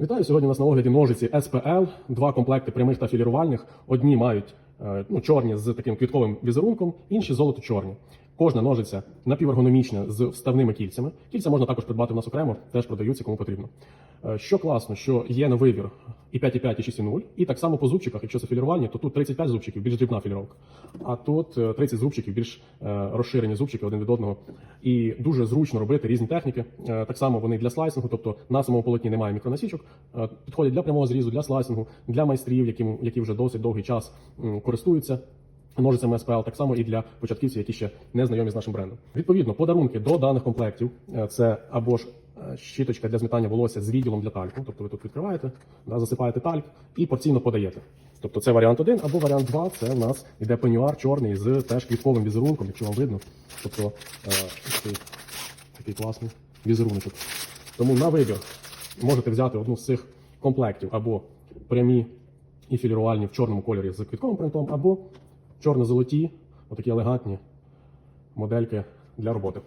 Вітаю сьогодні. У нас на огляді ножиці SPL, два комплекти прямих та філірувальних. Одні мають е, ну, чорні з таким квітковим візерунком, інші золото-чорні. Кожна ножиця напівергономічна з вставними кільцями. Кільця можна також придбати в нас окремо, теж продаються кому потрібно. Е, Що класно, що є на вибір і 5,5, і 6,0. І так само по зубчиках, якщо це філірувальні, то тут 35 зубчиків, більш дрібна філіровка. А тут е, 30 зубчиків, більш е, розширені зубчики один від одного. І дуже зручно робити різні техніки. Е, Так само вони для слайсингу, тобто на самому полотні немає мікронасічок. Е, Підходять для прямого зрізу, для слайсингу, для майстрів, які, які вже досить довгий час користуються. Ножицями СПЛ, так само і для початківців, які ще не знайомі з нашим брендом. Відповідно, подарунки до даних комплектів е, це або ж е, щіточка для змітання волосся з відділом для тальку. Тобто ви тут відкриваєте, да, засипаєте тальк і порційно подаєте. Тобто це варіант 1, або варіант 2 це в нас іде пенюар чорний з теж квітковим візерунком, якщо вам видно. Тобто е, такий, такий класний візеруночок. Тому на вибір можете взяти одну з цих комплектів або прямі і філірувальні в чорному кольорі з квітковим принтом, або чорно-золоті, отакі елегантні модельки для роботи.